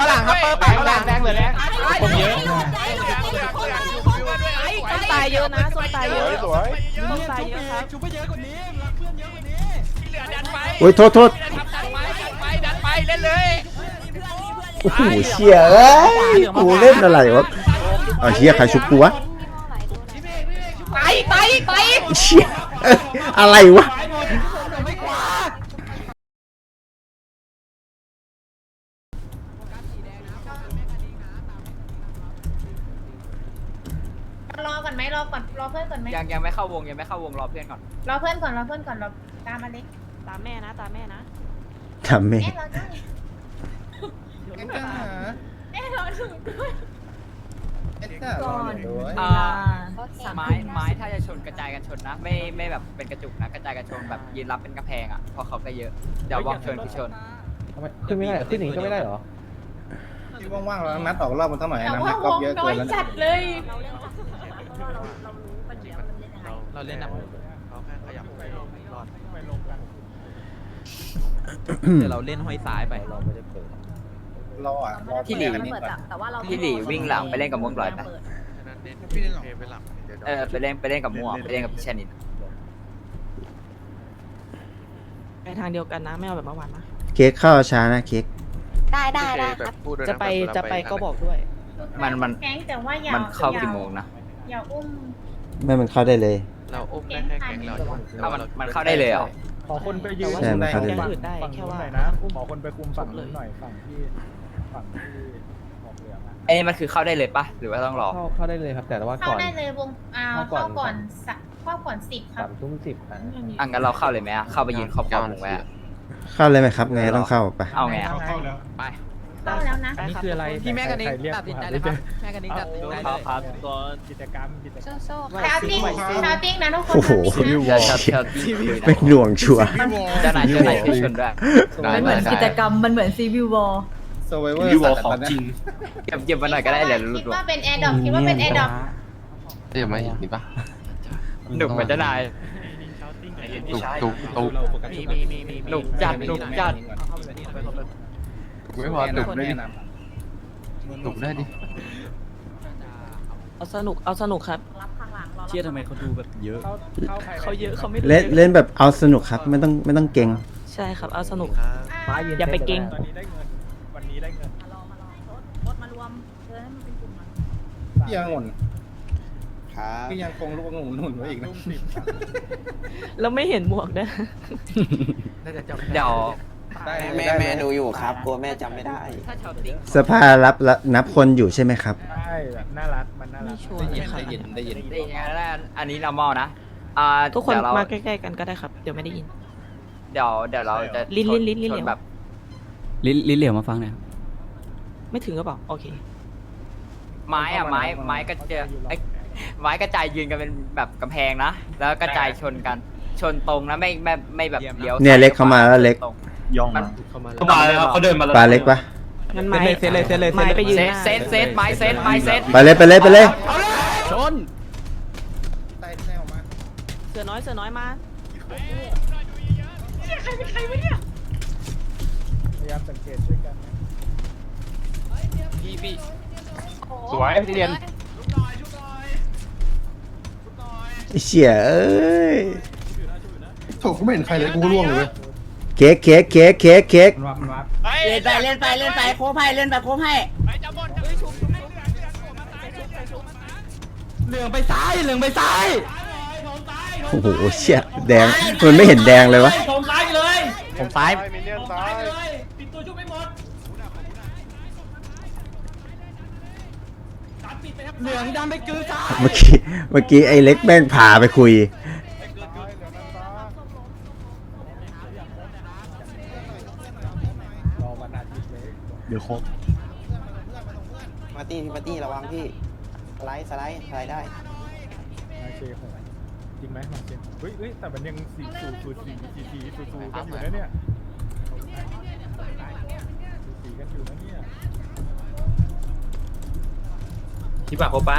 ข้างหลังครับเปิดแบงแดงแดงเหลือแดงผมเยอะตายเยอะนะส้มตายเยอะสวยส้มตายเยอะครับชุบไปเยอะกว่านี้รักเพื่อนเยอะกว่านี้โอ้ยโทษโทษดันไปเล่นเลยโอ้โหเชี่ยเอ้ยกูเล่นอะไรวะเอาเชี่ยใครชุบกูวะไปไปไปเชี่ยเอ้ยอะไรวะ รอก่อนไหมรอก่อนรอเพื่อนก่อนไหมยังยังไม่เข้าวงยังไม่เข้าวงรอเพื่อนก่อนรอเพื่อนก่อนรอเพื่อนก่อนรอตามมาเล็กตามแม่นะตามแม่นะทำไม่แม่รอด้วยเอ็กซ์หาแม่รอถึงด้วยเอ็กซ์หารออยู่ด้วยอ่าไม้ไม้ถ้าจะชนกระจายกันชนนะ ไม่ไม่แบบเป็นกระจุกนะกระจายกันชนแบบยืนรับเป็นกระแพงอะเพราะเขาก็เยอะเดี๋ยววางชนที่ชนขึ้นไม่ได้ขึ้นอย่างนี้ก็ไม่ได้เหรอที่ว่างๆเรานัดออกรอบมันเท่าไหร่แต่นะว่านัดวก็งเยอะน้อเกิยนแล้วจัดเลย เราเล่นนำเดี๋ยวเราเล่นห้อยซ้ายไปเราไม่ได้เปิดรออะรอพี่หลีเพื่อนนี่ก่อนแต่ว่าเราพี่หลีวิ่งหลังไปเล่นกับม่วงลอยไปพี่เล่นหรอเออไปเล่นไปเล่นกับม่วงไปเล่นกับพี่ชนิดไปทางเดียวกันนะไม่เอาแบบเมื่อวานนะเค้กเข้าช้านะเค้กได้ได้ได้ครับจะไปจะไปก็บอกด้วย มันมันแก๊งแต่ว่าอย่ามันเข้ากี่โมงนะอย่าอุ้มไม่มันเข้าได้เลย เราอุ้มได้แค่แก๊งเราเอามันมันเข้าได้เลยเหรอ ขอคนไปยืนใช่มันเข้าได้แก๊งเลยอื่นได้แค่ว่าหน่อยนะขอคนไปคุมฝั่งนู้นหน่อยฝั่งที่ฝั่งที่หมอกเหลืองอะไอ้นี่มันคือเข้าได้เลยปะหรือว่าต้องรอ เข้าเข้าได้เลยครับ แต่ว่าเข้าก่อน ได้เลยวงอ่าเข้าก่อน เข้าก่อนสักเข้าก่อนสิบครัสาบ มทุ่มสิบนะอะงั้นเราเข้าเลยไหมอะเข้าไปยืนขอบขอบวงไว้อะเข้าเลยไหมครับไงต้องเข้าไป เอาไงอะไป เข้าแล้วนะ อันนี้คืออะไรพี่แม่กันนี้ใครเรียกตัดสินใจเลยครับแม่กันนี้ตัดสินใจเลยครับตัวกิจกรรมกิจกรรมโซ่ๆชาวติ้งชาวติ้งนะทุกคนโอ้โหชาวติ้งนะอย่าชัดชัดที่คุยเป็นนะหน่วงชัวร์เจ้านายเจ้านายช่วยชนด้วยมันเหมือนกิจกรรมมันเหมือนซีวิววอลโซเวอร์สัตว์ตอนนี้เก็บเก็บมาหน่อยก็ได้เดี๋ยวหลุคิดดว่าเป็นแอร์ดรอปคิดว่าเป็นแอร์ดรอปเดี๋ยวมาอีกนี่ปะหนุกเหมือนเจ้านายตุกตุกตุกมีมีมีมีหนุกจัดหนุกจัดตุก ไม่พอตุกได้ดิตุกได้ดิเอาสนุกเอาสนุกครับ เชี่ยทำไมเขาดูแบบเยอะ เข้าเข้าใครเขาเยอะเขาไม่ได้เล่นเล่นแบบเอาสนุกครับไม่ต้องไม่ต้องเก่งใช่ครับเอาสนุกฟ้ยืนอย่าไปเกรงตอนนี้ได้เงินวันนี้ได้เงินรถมารวมเออให้มันเป็นกลุ่มมาพี่ยังงนพี่ยังคงลูกองุ่นหนุนไว้อีกนะแล้วไม่เห็นหมวกด้วยน่าจะจำเดี๋ยว ได้แม่ได้แม่ดูอยู่ครับ กลัวแม่จำไม่ได้ ถ้าชาวติ๊กสภารับรับนับคนอยู่ใช่ไหมครับ ใช่แบบน่ารักมันน่ารักไม่ชัวร์ได้ยินได้ยินได้ยินได้ยังไงแล้วอันนี้เรามอนะอ่าทุกคนเดี๋ยวเรามาใกล้ๆกันก็ได้ครับ เดี๋ยวไม่ได้ยิน เดี๋ยวเดี๋ยวเราจะลิ้นชลิ้นลิ้นลิ้นชเหลว แบบลิ้นลิ้นเหลียวมาฟังหน่อยไม่ถึงก็บอกโอเค ไม้อะไม้ไม้ก็จะไอ้ไม้กระจายยืนกันเป็นแบบกำแพงนะแล้วกระจายชนกัน ชนตรงนะไม่ไม่ไม่แบบเลี้ยวเนี่ยเล็กเข้ามาแล้วเล็ก ตรง ย่องมันเข้ามาเข้ามาแล้วเขาเดินมาแล้วปลาเล็กปะงั้นไม้เซตเลยเซตเลยเซตเลยไม้ไปยืนเซหตน้าเซตเซตไม้เซตไม้เซตไปเลยไปเลยไปเลยชนได้ได้ออกมาเสือน้อยเสือน้อยมาพยายามสังเกตช่วยกันนะพี่พี่สวยเรียนไอ้เชี่ยเอ้ยโถกูไม่เห็นใครเลยกูก็ร่วงเลย เว้ยเค้กเค้กเค้กเค้กเค้กเล่นไปเล่นไปเล่นไปโค้งให้เล่นไปโค้งให้เหลืองไปซ้ายเหลืองไปซ้ายโอ้โหเชี่ยแดงมันไม่เห็นแดงเลยวะผมซ้ายมิเนียนซ้ายเหลืองดันไปกลือซ้ายเมื่อกี้เมื่อกี้ไอ้เล็กแม่งพาไปคุย เลยเดี๋ยวครบมาร์ตี้พี่มาร์ตี้ระวังพี่สไลด์สไลด์สไลด์ได้มาเชฟจริงไหมมาเชฟเฮ้ยเฮ้ยแต่มันยังสี่สูสูสี่สี่สี่สูสูกันอยู่นะเนี่ยสูสีกันอยู่นะเนี่ยที่ปากโคปะ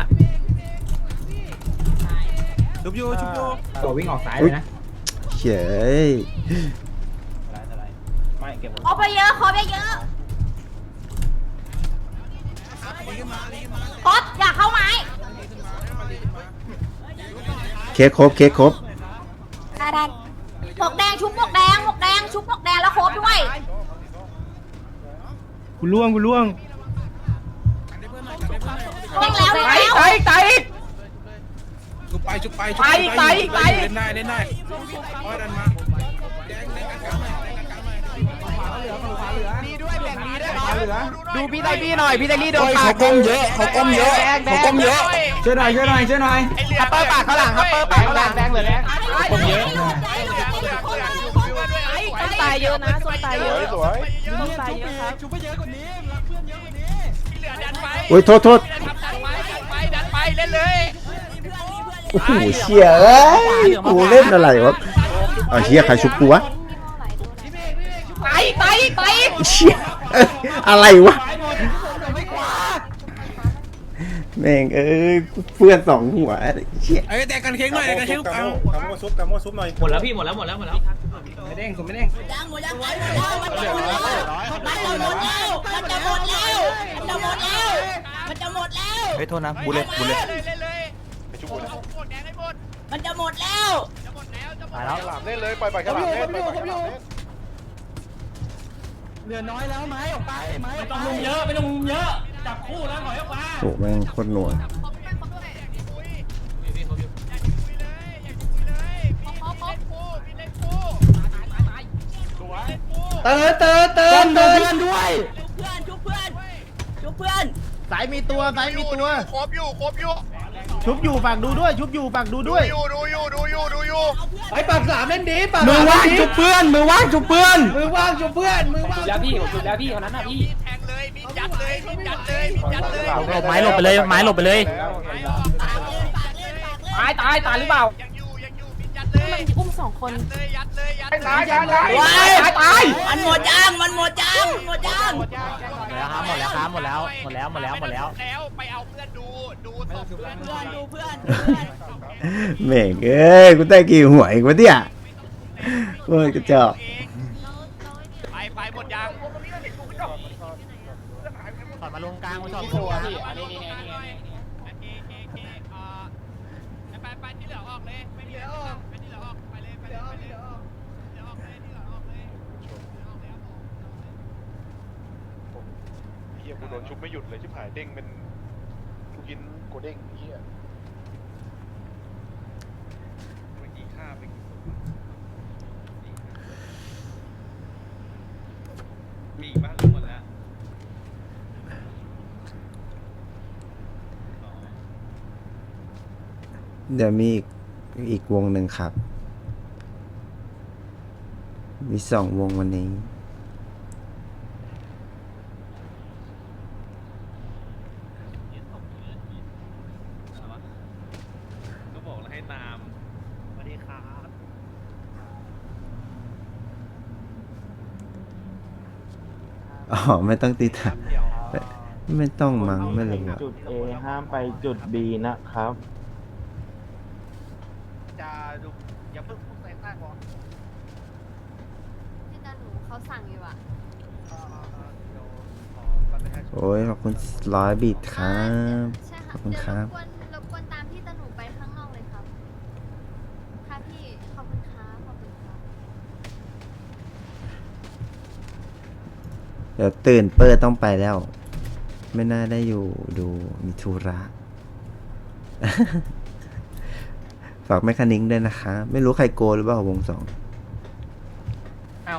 ชุบยูชุบยูตัววิ่งออกซ้ายอุ๊เลยยนะเฉยขอไปเยอะขอไปเยอะ โอ๊ตอย่าเข้าไม้เคสครบเคสครบได้ได้หมวกแดงชุบหมวกแดงหมวกแดงชุบหมวกแดงแล้วโคบด้วยกูล่วงกูล่วงเด้งแล้วเด้งแล้ว ตายตายชุบไปชุบไปไปไปไปเล่นได้เล่นได้อ้อยดันมาแดงแดงกันกลางหน่อยแดงกันกลางหน่อย ดูพี่ไตบี้หน่อยพี่ไตบี้โดนเขาก้มเยอะเขาก้มเยอะเขาก้มเยอะช่วยหน่อยช่วยหน่อยช่วยหน่อยฮัปเปอร์ปากข้างหลังฮัปเปอร์ปากข้างหลังแดงเหลือแดงผมเยอะส้มตายเยอะนะส้มตายเยอะส้มตายเยอะครับโอ้ยโทษโทษไปดันไปเล่นเลยโอ้โหเชี่ยเอ้ยกูเล่นอะไรวะเอาเชี่ยใครชุบกูวะไปไปไปเชี่ยเอ้ยอะไรวะแม่งเอ้ยเพื่อนสองหัวเชี่ยไอ้แดงกันเค้กหน่อยแดงกันเค้กเอากำโมซุปกำโมซุปหน่อยหมดแล้วพี่หมดแล้วหมดแล้วหมดแล้วไม่เด้งผมไม่เด้งยังหมดยังหมดแล้วมันจะหมดแล้วมันจะหมดแล้วมันจะหมดแล้วมันจะหมดแล้วมันจะหมดแล้วเฮ้ยโทษนะบุเล่บุเล่เล่นเลยไปชุบหมดแดงให้หมดมันจะหมดแล้วจะหมดแล้วจะหมดหลามเล่นเลยปล่อยปล่อยกระหลามเล่นปล่อยปล่อยกระหลามเล่นเห ลือน้อยแล้วไม้ออกไปไม้ไม่ต้องมุมเยอะไม่ต้องมุมเยอะจับคู่แล้วถอยออกมาโอ้แม่งโคตรหน่วงเติร์เติร์เติร์เติร์เพื่อนด้วยเพื่อนชุบเพื่อนชุบเพื่อนสายมีตัวสายมีตัวครบอยู่ครบอยู่ชุบอยู่ฝากดูด้วย ชุบอยู่ฝากดูด้วยอยู่ดูอยู่ดู อยู่ดูอยู่ไอ้ปากสามเล่นดีปากมือว่างจุบเพื่อนมือว่างจุบเพื่อนมือว่างจุบเพื่อนมือว่างจุดแล้วพี่ผมจุดแล้วพี่คนนั้นน่ะพี่แทงเลยมียัดเลยมียัดเลยมียัดเลยหลบไม้หลบไปเลยไม้หลบไปเลยปากเล่นปากเล่นปากเล่นตายตายตายหรือเปล่า สองคนเลยยัดเลยยัดตายตายตายว้ายตายตายมันหมดยังมันหมดยังหมดยังหมดแล้วครับหมดแล้วครับหมดแล้วหมดแล้วหมดแล้วหมดแล้วแล้วไปเอาเพื่อนดูดูศพเพื่อนเพื่อนดูเพื่อนดูเพื่อนแม่งเอ้ยกูได้กี่หัวอีกวะเนี่ยโอ้ยกระจอกไปไปหมดยังถอดมาลงกลางมาถอดตัวพี่อันนี้นี่นี่นี่โอเคโอเคโอเคเอ่อไปไปที่เหลือออกเลยไปที่เหลือออกไปที่เหลือออกไปเลยไปเลยไปเลยเหลือออกเลยที่เหลือออกเลย เฮีย กูโดนชุบไม่หยุดเลยชิบหายเด้งเป็นกูกินกูเด้งเฮียเมื่อกี้ฆ่าไปมีอีกบ้างหรือหมดแล้วเดี๋ยวมีอีกอีกวงหนึ่งครับ มีสองวงวันนี้ ก็บอกแล้วให้ตาม สวัสดีครับ อ๋อไม่ต้องตีถัไม่ต้องมั้งไม่รู้อะจุด A ห้ามไปจุด B นะครับ จะดูอย่าเพิ่งพูดใส่ใต้ก่อนพี่ตาหนูเขาสั่งอยู่อะโอ้ยขอบคุณร้อยบิตครับ ใช่ขอบคุณครับ เดี๋ยวรบกวนรบกวนตามพี่ตาหนูไปข้างนอกเลยครับค่ะพี่ขอบคุณครับขอบคุณครับ เดี๋ยวตื่นเปิดต้องไปแล้ว ไม่น่าได้อยู่ดูมีธุระฝากแมคคานิงด้วยนะคะ ไม่รู้ใครโกหรือเปล่าวงสอง เอา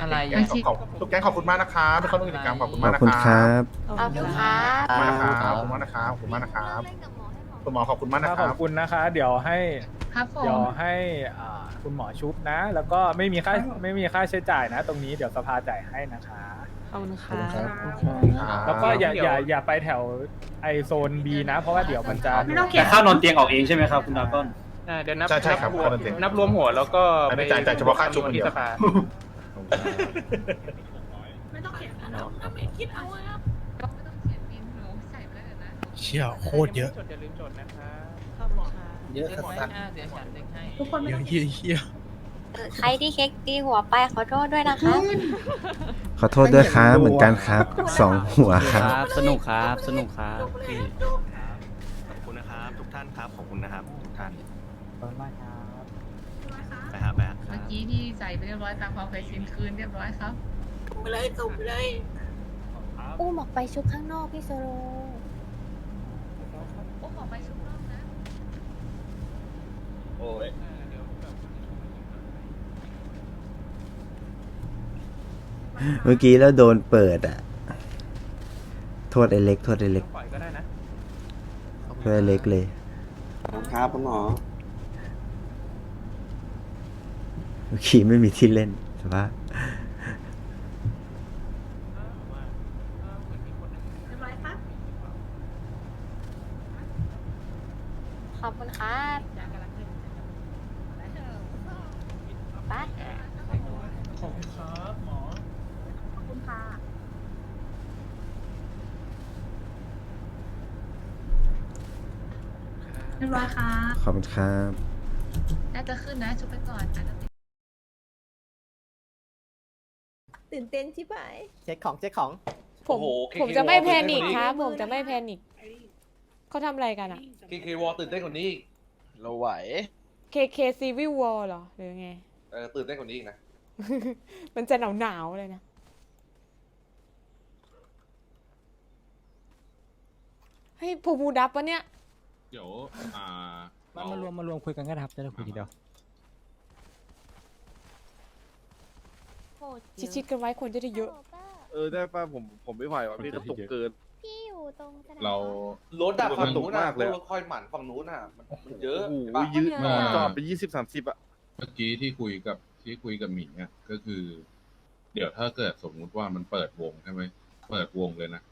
อะไร แก๊ง ขอบทุกแก๊งขอบคุณมากนะครับเป็นคนร่วมกิจกรรมขอบคุณขมาอกบนะคุณคครัรับบ ขอบคุณครับขอบคุณมากนะครับขอบคุณมากนะครับขอบคุณมากนะครับเล่นกับหมอให้หมอคุณหมอขอบคุณมากนะคขรัอบบคุณนะคะ เดี๋ยวให้ครับผเดี๋ยวมให้อ่าคุณหมอชุบนะ แล้วก็ไม่มีค่าไม่มีค่าใช้จ่ายนะ ตรงนี้เดี๋ยวสภาจ่ายให้นะคะ ขอบคุณค่ะแล้วก็อย่าอย่าอย่าไปแถวไอโซน B นะ เพราะว่าเดี๋ยวมันจะไม่ต้องเขียแต่นข้าวนอนเตียงออกเองใช่ไหมครับคุณดาก้อนเดี๋ยวนับใช่ใช่ครับนับรวครัมบนับรวมหัวแล้วก็อันนี้จ่ายจ่ายเฉพาะค่าชุบคนเดียว ที่สภา เชี่ยโคตรเยอะอย่าลืมจดนะครับเยอะสัสเดี๋ยวฉันเด็กให้เยอะเฮียเฮียใครที่เค้กตีหัวไปขอโทษด้วยนะคะ ขอโทษด้วยครับเหมือนกันครับสองหัวครับ สนุกครับสนุกครับ ขอบคุณนะครับ ทุกท่านครับ ขอบคุณนะครับ ทุกท่านไปครับไปครับ เมื่อกี้ที่ใส่ไปเรียบร้อยตามความเคยชินคืนเรียบร้อยครับ ไปเลยสุบเลยอุ้มออกไปชุบข้างนอกพี่โซโลโอ้ขอไปชุบรอบนะ โอ้ยเมื่อกี้แล้วโดนเปิดอะ โทษไอ้เล็ก โทษไอ้เล็ก ปล่อยก็ได้นะ โทษไอ้เล็กเลย ครับคุณหมอ เมื่อกี้ไม่มีที่เล่นแต่ว่าขอบคุณครับไปขอบคุณครับหมอ ขอบคุณค่ะ เรียบร้อยค่ะ ขอบคุณครับ น่าจะขึ้นนะชุบไปก่อนอาจจะ ตื่นเต้นใช่ไหมเช็คของเช็คของผมผมจะไม่แพนิคครับผมจะไม่แพนิคเขาทำอะไรกันอะ เคเควอลตื่นเต้นกว่านี้อีกเราไหว KK Civil War เหรอ หรือไง เออตื่นเต้นกว่านี้อีกนะ มันจะหนาวหนาวๆเลยนะ เฮ้ยผูบูดับปะเนี่ย เดี๋ยว อ่า มามารวมมารวมคุยกันก็ได้ครับจะได้คุยทีเดียว ชิดๆกันไว้ควรจะได้เยอะเออได้ป่ะผมผมไม่ไหวว่ะพี่กระตุกเกิน พี่อยู่ตรงสนามเรา รถดับฝั่งนู้นมากเลยอะ รถคอยหมั่นฝั่งนู้นอะ มันมันเยอะโอ้โหใช่ปะยืดมาจอดไปยี่สิบสามสิบอะเมื่อกี้ที่คุยกับที่คุยกับหมิงอะก็คือ เดี๋ยวถ้าเกิดสมมุติว่ามันเปิดวงใช่ไหมเปิดวงเลยนะ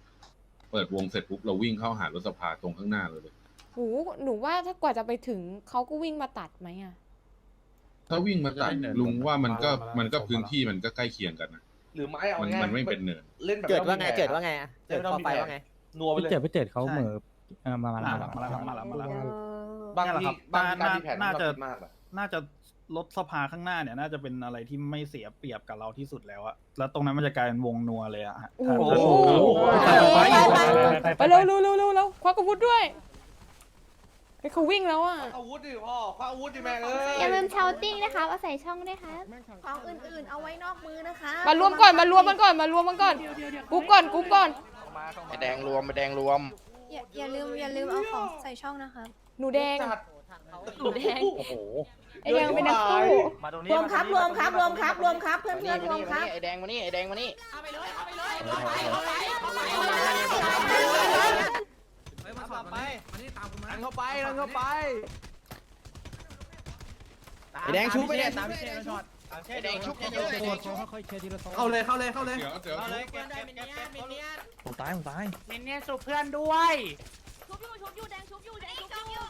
เปิดวงเสร็จปุ๊บเราวิ่งเข้าหารถสภาตรงข้างหน้าเลยเลย หูหนูว่าถ้ากว่าจะไปถึงเขาก็วิ่งมาตัดไหมอะ ถ้าวิ่งมาตัดจะได้เนินลุงว่ามันก็มาละมันก็มาละพื้นที่มันก็ใกล้เคียงกันนะหรือไม่เอามันง่ายมันไม่เป็นเนิน เล่นแบบเจิดว่าไงม่ต้องมีเจิดว่าแผนไงอะเจิดเข้าไปว่าไงนัวไปเลยเจิดไปเจิดเขาเหมือเออมามามามาแล้วมาแล้วมาแล้วมาแล้วบางเนี่ยแหละทีครับบางทีน่าการมีแผนน่ามันจะก็คิดมากอะน่าจะลดสภาข้างหน้าเนี่ย น่าจะเป็นอะไรที่ไม่เสียเปรียบกับเราที่สุดแล้วอะแล้วตรงนั้นมันจะกลายเป็นวงนัวเลยอะฮะโอ้ถ้าโหถ้าไปไปไปไปไปเร็วเร็วเร็วเร็วเร็วควักอาวุธด้วย เฮ้ยเขาวิ่งแล้วอะอาวุธดิพ่อคว้าอาวุธดิแม่งเอ้ยอย่าลืมเชาติ้งนะคะเอาใส่ช่องด้วยค่ะของอื่นๆ เอาไว้นอกมือนะคะมารวมก่อนมารวมกันก่อนมารวมกันก่อนกรุ๊ปก่อนกรุ๊ปก่อน ไอแดงรวมไอแดงรวม อย่าอย่าลืมอย่าลืมเอาของใส่ช่องนะคะหนูแดง จัดหนูแดง โอ้โหไอแดงเป็นนักสู้รวมครับรวมครับรวมครับรวมครับเพื่อนเพื่อนรวมครับไอแดงมานี่ไอแดงมานี่ไอแดง ชุบไปเนี่ยไอแดงชุบเยอะๆไอแดงชุบเข้าเลยเข้าเลยเข้าเลยเดี๋ยวเดี๋ยวผมตายผมตายมินเนี่ยสุเพื่อนด้วยชุบอยู่ชุบอยู่แดงชุบอยู่แดงชุบอยู่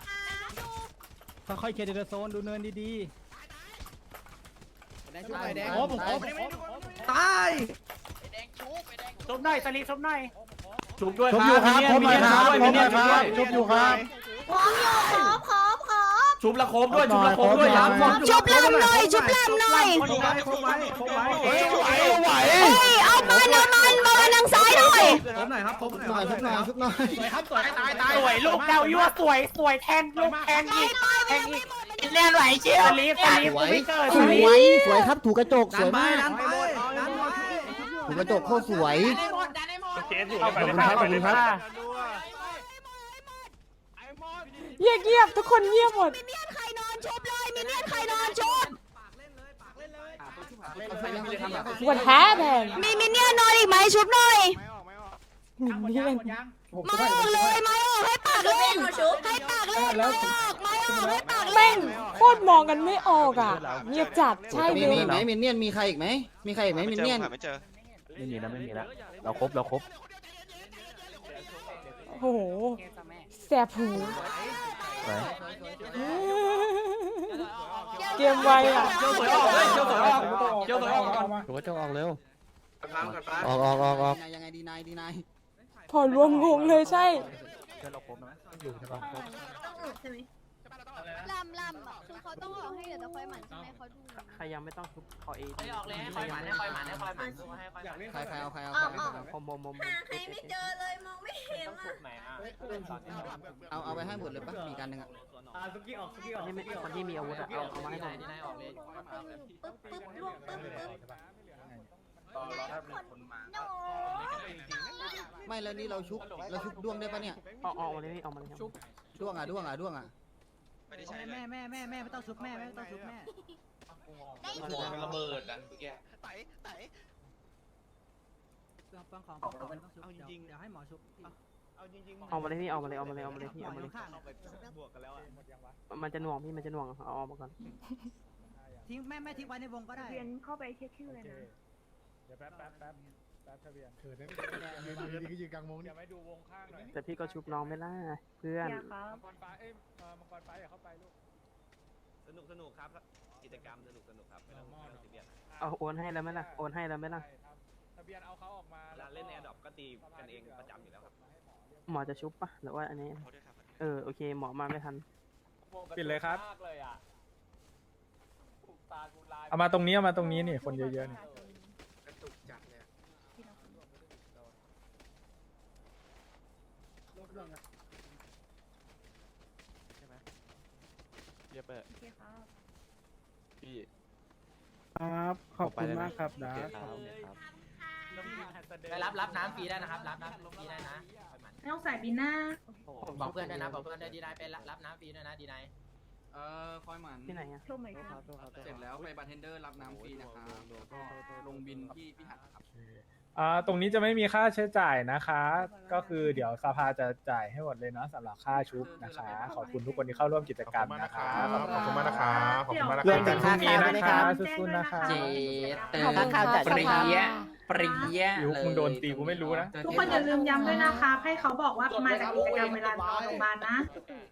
ค่อยๆเคลียร์ทีละโซนดูเนินดีแดงชุบไปแดงโอ้ผมโอ้ตายไอแดงชุบไอแดงชุบชุบหน่อยสลีชุบหน่อย ชุบด้วยครับชุบหน่อยครับชุบหน่อยครับชุบอยู่ครับพร้อมอยู่พร้อมพร้อมพร้อมชุบละโคมด้วยชุบละโคมด้วยครับชุบลำหน่อยชุบลำหน่อยคงไว้คงไว้คงไว้ไหวไหวเฮ้ยเอามันเอามันมาทางซ้ายหน่อยชุบหน่อยครับชุบหน่อยชุบหน่อยชุบหน่อยสวยครับสวยตายตายสวยลูกเดายั่วสวยสวยแทงลูกแทงอีกแทงอีกเล่นไหวเชียวสลีสลีไม่เกิดสลีสวยครับถูกกระจกสวยมากดันไปดันไปถูกกระจกโคตรสวย ขอบคุณครับขอบคุณครับเงียบเงียบทุกคนเงียบหมดมินเนียนใครนอนชุบเลยมินเนียนใครนอนชุบ What happened มีมินเนี่ยนนอนอีกไหมชุบหน่อยมินเนี่ยนมาออกเลยไมาออกให้ปากเล่นให้ปากเล่นไมาออกไมาออกให้ปากเล่แม่น งโคตรมองกันไม่ออกอะ เงียบจัดใช่มีเลมีไหมมินเนี่ยนมีใครอีกไหมมีใครอีกไหมมินเนี่ยนไม่เจอ ไม่มีแล้วไม่มีแล้วเราครบเราครบโอ้โหแสบหูเกมไวอะเจ้าสวยออกเลยเจ้าสวยออกเจ้าสวยออกก่อนถือว่าจะออกเร็วออกออกออกออกยังไงดีนายดีนายพอรวมงงเลยใช่อยู่ใช่ปะต้องหลุดใช่ไหม ลำลำอะคือเขาต้องออกให้เดี๋ยวจะคอยหมั่นใช่ไหมเขาดูใครยังไม่ต้องทุบขอเอไม่ออกเลยให้คอยหมันให้คอยหมันให้คอยหมันให้คอยหมันใครใครเอาใครเอาอ๋อใครอ๋อเอาคอมโมโมโมหาใครไม่เจอเลยมองไม่เห็นอะเอาเอาไปให้หมดเลยปะมีกันหนึ่งอะคนที่ไม่คนที่มีอาวุธอะเอาเอามาให้หน่อยดีนายออกเลยปึ๊บปึ๊บล่วงปึ๊บปึ๊บรอรอถ้ามีคนมาโนไม่แล้วนี่เราชุบเราชุบด้วงได้ปะเนี่ยเอาเอามาเลยพี่เอามาเลยครับด้วงอะด้วงอะด้วงอะ แม่แม่แม่แม่ไม่ต้องชุบแม่ไม่ต้องชุบแม่ ได้ยินมันระเบิดอะเมื่อกี้เรื่องของของเอาจริงเดี๋ยวให้หมอชุบเอามาเลยพี่เอามาเลยเอามาเลยเอามาเลยพี่เอามาเลยมันจะหน่วงพี่มันจะหน่วงเอาออกมาก่อนทิ้งแม่แม่ทิ้งไว้ในวงก็ได้เรียนเข้าไปเช็คชื่อเลยนะ เดี๋ยวแป๊บแป๊บแป๊บ แป๊บทะเบียนเขินได้ยืนยืนยืนกลางวงนี่ไม่ดูวงข้างหน่อยแต่พี่ก็ชุบน้องไม่ล่ะเพื่อนครับมังกรฟ้าเอ้ยเอ่อมังกรฟ้าอย่าเข้าไปลูกสนุกสนุกครับ กิจกรรมสนุกสนุกครับไม่ต้องไม่ต้องซีเรียสเอาโอนให้แล้วไหมล่ะโอนให้แล้วไหมล่ะ ใช่ครับทะเบียนเอาเขาออกมาเวลาเล่นแอร์ดรอปก็ตีกันเองประจำอยู่แล้วครับ หมอจะชุบปะหรือว่าอันนี้ เออ โอเค หมอมาไม่ทัน ปิดเลยครับ เอามาตรงนี้เอามาตรงนี้นี่คนเยอะๆนี่กระตุกจัดเลย เรียบเปิดโอเคครับ พี่ ครับ ขอบคุณมากครับนะไปรับรับน้ำฟรีได้นะครับ รับน้ำฟรีได้นะคอยหมันไม่ต้องใส่บินหน้า บอกเพื่อนด้วยนะบอกเพื่อนด้วยดีนายไปรับน้ำฟรีด้วยนะดีนายเออคอยหมันที่ไหนอะชมไหมครับเสร็จแล้วไปบาร์เทนเดอร์รับน้ำฟรีนะครับแล้วก็ลงบินที่พี่หัดครับ อ่าตรงนี้จะไม่มีค่าใช้จ่ายนะคะ ก็คือเดี๋ยวสภาจะจ่ายให้หมดเลยเนาะสำหรับค่าชุบนะคะ ขอบคุณทุกคนที่เข้าร่วมกิจกรรมนะคะ ขอบคุณมากนะครับขอบคุณมากนะคเริ่รัมบจากพรุ่งนี้นะคะสู้ๆนะคะ เจเตอขอบคุณครับปริยะสภา ปริยะยุคมึงโดนตีกูไม่รู้นะ ทุกคนอย่าลืมย้ำด้วยนะคะให้เขาบอกว่ามาจากกิจกรรมเวลานอนโรงพยาบาลนะ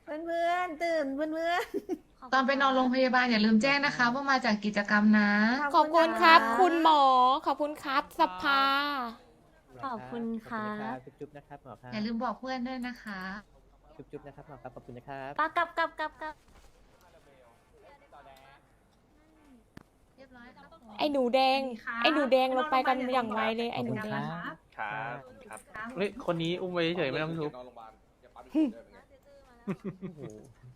เพื่อนๆตื่นเพื่อนตอนไปนอนโรงพยาบาลอย่าลืมแจ้งนะคะ ว่ามาจากกิจกรรมนะๆขอบคุณครับ คุณหมอ ขอบคุณครับสภา ขอบคุณค่ะจุ๊บนะครับหมอครับอย่าลืมบอกเพื่อนด้วยนะคะ จุ๊บจุ๊บนะครับหมอครับขอบคุณนะครับปากลับกลับกลับกลับ เรียบร้ อยครับผมไอ้หนูแดง ไอ้หนูแดงเราไปกันอย่างไวเลย ไอ้หนูแดง ครับครับ เฮ้ยคนนี้อุ้มไว้เฉยไม่ต้องทุบนอนโรงพยาบาลอย่าปั๊มเดิมไง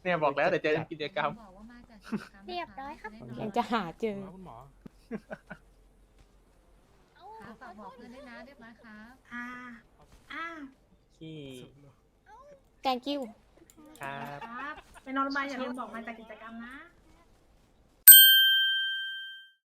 เนี่ยบอกแล้วเดี๋ยวเจอกันกิจกรรมบอกว่ามาจากกิจกรรมนเรียบร้อยครับ ยังจะหาเจอ คุณหมอครับฝากบอกเพื่อนด้วยนะเรียบร้อยครับ อ่าอ่าขี้ thank you ครับ ครับ ไปนอนโรงพยาบาลอย่าลืมบอกมาจากกิจกรรมนะ